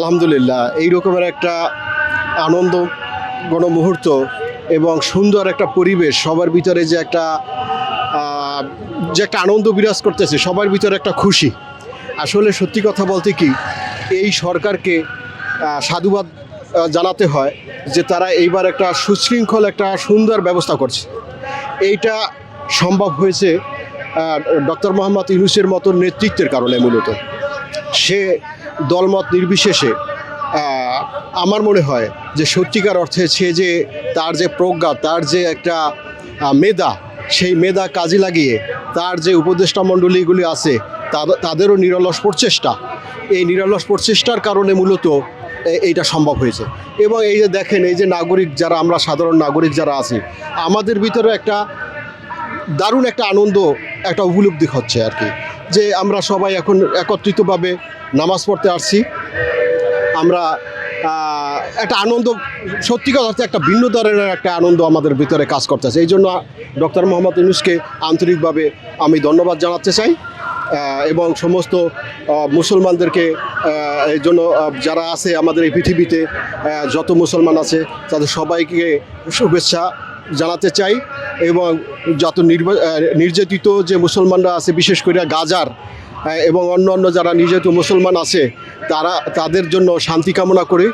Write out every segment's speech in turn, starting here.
আলহামদুলিল্লাহ, এই রকমের একটা আনন্দ গণমুহূর্ত এবং সুন্দর একটা পরিবেশ, সবার ভিতরে যে একটা যে একটা আনন্দ বিরাজ করতেছে, সবার ভিতরে একটা খুশি। আসলে সত্যি কথা বলতে কি, এই সরকারকে সাধুবাদ জানাতে হয় যে তারা এইবার একটা সুশৃঙ্খল, একটা সুন্দর ব্যবস্থা করছে। এইটা সম্ভব হয়েছে ডক্টর মোহাম্মদ ইউনুসের মতো নেতৃত্বের কারণে মূলত। সে দলমত নির্বিশেষে আমার মনে হয় যে সত্যিকার অর্থে সে যে তার যে প্রজ্ঞা, তার যে একটা মেধা, সেই মেধা কাজে লাগিয়ে তার যে উপদেষ্টা মণ্ডলীগুলি আছে তাদেরও নিরলস প্রচেষ্টা। এই নিরলস প্রচেষ্টার কারণে মূলত এইটা সম্ভব হয়েছে। এবং এই যে দেখেন, এই যে নাগরিক যারা, আমরা সাধারণ নাগরিক যারা আছি, আমাদের ভিতরে একটা দারুণ একটা আনন্দ, একটা উপলব্ধি হচ্ছে আর কি। যে আমরা সবাই এখন একত্রিতভাবে নামাজ পড়তে আসছি। আমরা একটা আনন্দ সত্যিকার হচ্ছে একটা ভিন্ন ধরনের একটা আনন্দ আমাদের ভিতরে কাজ করতেছে। এই জন্য ডক্টর মোহাম্মদ ইউনুসকে আন্তরিকভাবে আমি ধন্যবাদ জানাতে চাই এবং সমস্ত মুসলমানদেরকে এই জন্য যারা আছে আমাদের এই পৃথিবীতে যত মুসলমান আছে, তাদের সবাইকে শুভেচ্ছা জানাতে চাই। এবং যত নির্যাতিত যে মুসলমানরা আছে, বিশেষ করে গাজার এবং অন্য অন্য যারা নির্যাতিত মুসলমান আছে, তারা, তাদের জন্য শান্তি কামনা করি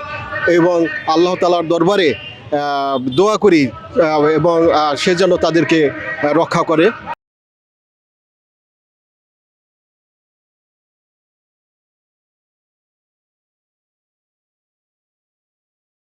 এবং আল্লাহ তালার দরবারে দোয়া করি এবং সে যেন তাদেরকে রক্ষা করে।